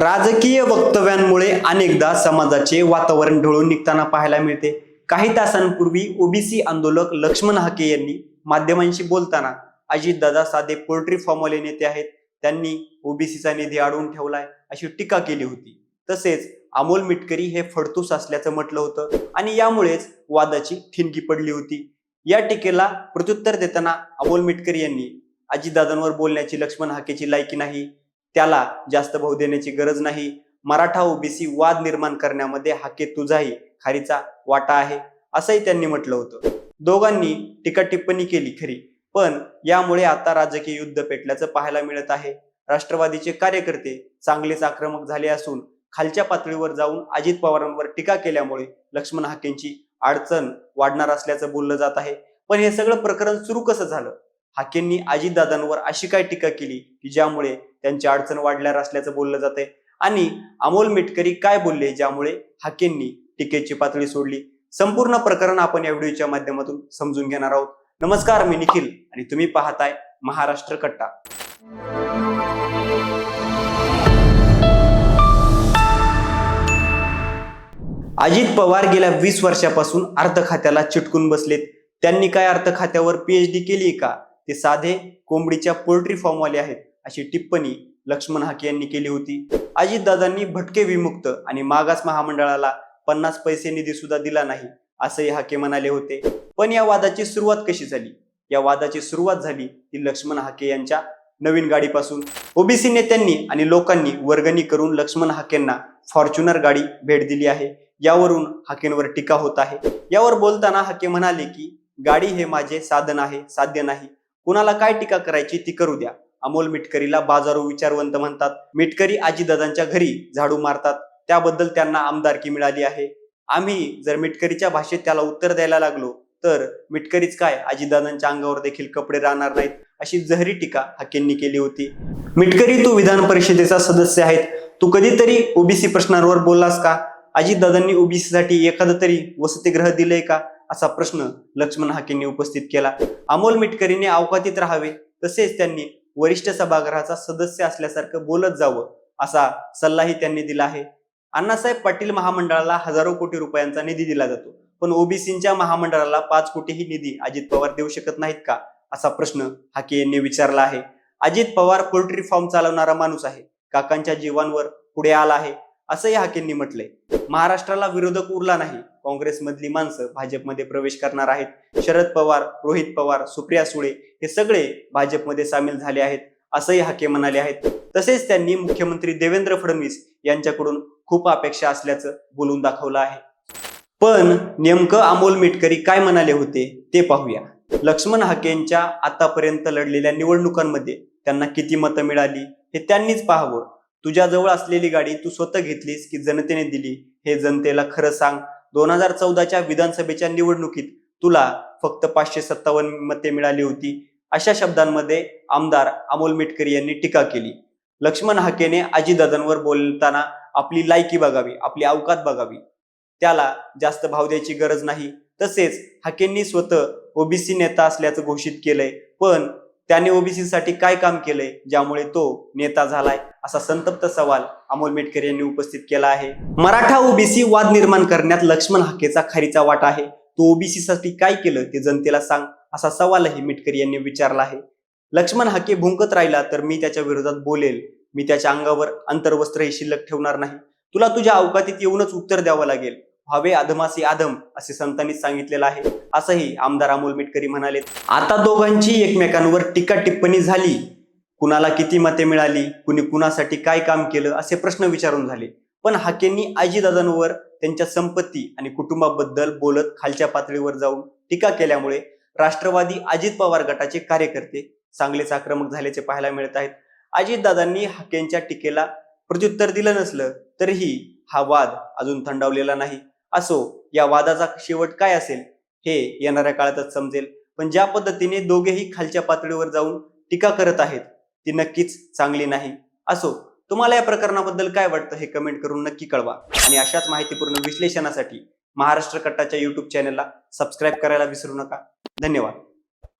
राजकीय वक्तव्यांमुळे अनेकदा समाजाचे वातावरण ढळून निघताना पाहायला मिळते. काही तासांपूर्वी ओबीसी आंदोलक लक्ष्मण हाके यांनी माध्यमांशी बोलताना अजितदादा साधे पोल्ट्री फॉर्मवाले नेते आहेत. त्यांनी ओबीसीचा निधी अडवून ठेवलाय अशी टीका केली होती. तसेच अमोल मिटकरी हे फडतूस असल्याचं म्हटलं होतं आणि यामुळेच वादाची ठिणगी पडली होती. या टीकेला प्रत्युत्तर देताना अमोल मिटकरी यांनी अजितदादांवर बोलण्याची लक्ष्मण हाकेची लायकी नाही त्याला जास्त भाव देण्याची गरज नाही. मराठा ओबीसी वाद निर्माण करण्यामध्ये हाके तुझाही खारीचा वाटा आहे असंही त्यांनी म्हटलं होतं. दोघांनी टीका टिप्पणी केली खरी पण यामुळे आता राजकीय युद्ध पेटल्याचं पाहायला मिळत आहे. राष्ट्रवादीचे कार्यकर्ते चांगलेच आक्रमक झाले असून खालच्या पातळीवर जाऊन अजित पवारांवर टीका केल्यामुळे लक्ष्मण हाकेंची अडचण वाढणार असल्याचं बोललं जात आहे. पण हे सगळं प्रकरण सुरू कसं झालं? हाकेंनी अजितदादांवर अशी काय टीका केली की ज्यामुळे त्यांची अडचण वाढणार असल्याचं बोललं जाते आणि अमोल मिटकरी काय बोलले ज्यामुळे हाकेंनी टीकेची पातळी सोडली? संपूर्ण प्रकरण आपण या व्हिडिओच्या माध्यमातून समजून घेणार आहोत. नमस्कार मी निखिल आणि तुम्ही पाहताय महाराष्ट्र कट्टा. अजित पवार गेल्या वीस वर्षापासून अर्थ खात्याला चिटकून बसलेत. त्यांनी काय अर्थ खात्यावर पीएचडी केली का? ते साधे कोंबडीच्या पोल्ट्री फॉर्मवाले आहेत. अशी टिप्पणी लक्ष्मण हाके यांनी केली होती. अजितदादांनी भटके विमुक्त आणि मागास महामंडळाला पन्नास पैसे निधी सुद्धा दिला नाही असंही हाके म्हणाले होते. पण या वादाची सुरुवात कशी झाली? या वादाची सुरुवात झाली ती लक्ष्मण हाके यांच्या नवीन गाडीपासून. ओबीसी नेत्यांनी आणि लोकांनी वर्गणी करून लक्ष्मण हाकेंना फॉर्च्युनर गाडी भेट दिली आहे. यावरून हाकेंवर टीका होत आहे. यावर बोलताना हाके म्हणाले की गाडी हे माझे साधन आहे साध्य नाही. कुणाला काय टीका करायची ती करू द्या. अमोल मिटकरीला बाजारू विचारवंत म्हणतात मिटकरी आजीदादांच्या घरी झाडू मारतात. त्याबद्दल त्यांना आमदारकी मिळाली आहे. आम्ही जर मिटकरीच्या भाषेत त्याला उत्तर द्यायला लागलो तर मिटकरीच काय आजीदादांच्या अंगावर देखील कपडे राहणार नाहीत अशी जहरी टीका हाकेंनी केली होती. मिटकरी तू विधान परिषदेचा सदस्य आहेत तू कधीतरी ओबीसी प्रश्नांवर बोललास का? अजितदादांनी ओबीसीसाठी एखादं तरी वसतिग्रह दिलंय का? असा प्रश्न लक्ष्मण हाकेंनी उपस्थित केला. अमोल मिटकरीने अवकातीत राहावे तसेच त्यांनी वरिष्ठ सभागृहाचा सदस्य असल्यासारखं बोलत जावं असा सल्लाही त्यांनी दिला आहे. अण्णासाहेब पाटील महामंडळाला हजारो कोटी रुपयांचा निधी दिला जातो पण ओबीसीच्या महामंडळाला पाच कोटीही निधी अजित पवार देऊ शकत नाहीत का असा प्रश्न हाके यांनी विचारला आहे. अजित पवार पोल्ट्री फॉर्म चालवणारा माणूस आहे काकांच्या जीवांवर पुढे आला आहे असंही हाकेंनी म्हटलंय. महाराष्ट्राला विरोधक उरला नाही काँग्रेसमधली माणसं भाजपमध्ये प्रवेश करणार आहेत. शरद पवार रोहित पवार सुप्रिया सुळे हे सगळे भाजपमध्ये सामील झाले आहेत असंही हाके म्हणाले आहेत. तसेच त्यांनी मुख्यमंत्री देवेंद्र फडणवीस यांच्याकडून खूप अपेक्षा असल्याचं बोलून दाखवलं आहे. पण नेमकं अमोल मिटकरी काय म्हणाले होते ते पाहूया. लक्ष्मण हाकेंच्या आतापर्यंत लढलेल्या निवडणुकांमध्ये त्यांना किती मतं मिळाली हे त्यांनीच पाहावं. तुझ्याजवळ असलेली गाडी तू स्वतः घेतलीस की जनतेने दिली हे जनतेला खरं सांग. दोन हजार चौदाच्या विधानसभेच्या निवडणुकीत तुला फक्त पाचशे सत्तावन्न मते मिळाली होती. अशा शब्दांमध्ये आमदार अमोल मिटकरी यांनी टीका केली. लक्ष्मण हाकेने आजीदादांवर बोलताना आपली लायकी बघावी आपली अवकात बघावी. त्याला जास्त भाव द्यायची गरज नाही. तसेच हाकेंनी स्वतः ओबीसी नेता असल्याचं घोषित केलंय. पण त्याने ओबीसी साठी काय काम केलंय ज्यामुळे तो नेता झालाय असा संतप्त सवाल अमोल मेटकर यांनी उपस्थित केला आहे. मराठा ओबीसी वाद निर्माण करण्यात लक्ष्मण हाकेचा खारीचा वाटा आहे. तो ओबीसी साठी काय केलं ते जनतेला सांग असा सवालही मेटकर यांनी विचारला आहे. लक्ष्मण हाके भुंकत राहिला तर मी त्याच्या विरोधात बोलेल. मी त्याच्या अंगावर अंतर्वस्त्रही शिल्लक ठेवणार नाही. तुला तुझ्या अवकातीत येऊनच उत्तर द्यावं लागेल. व्हावे आदमासी आदम असे संतांनी सांगितलेलं आहे. असंही आमदार अमोल मिटकरी म्हणाले. आता दोघांची एकमेकांवर टीका टिप्पणी झाली. कुणाला किती मते मिळाली? कुणी कुणासाठी काय काम केलं? असे प्रश्न विचारून झाले. पण हाकेंनी आजीदादांवर त्यांच्या संपत्ती आणि कुटुंबाबद्दल बोलत खालच्या पातळीवर जाऊन टीका केल्यामुळे राष्ट्रवादी अजित पवार गटाचे कार्यकर्ते चांगलेच आक्रमक झाल्याचे पाहायला मिळत आहेत. अजितदादांनी हाकेंच्या टीकेला प्रत्युत्तर दिलं नसलं तरीही हा वाद अजून थंडावलेला नाही. असो या वादाचा शेवट काय असेल हे येणाऱ्या काळातच समजेल. पण ज्या पद्धतीने दोघेही खालच्या पातळीवर जाऊन टीका करत आहेत ती नक्कीच चांगली नाही. असो तुम्हाला या प्रकरणाबद्दल काय वाटतं हे कमेंट करून नक्की कळवा. आणि अशाच माहितीपूर्ण विश्लेषणासाठी महाराष्ट्र कट्टाच्या युट्यूब चॅनलला सबस्क्राईब करायला विसरू नका. धन्यवाद.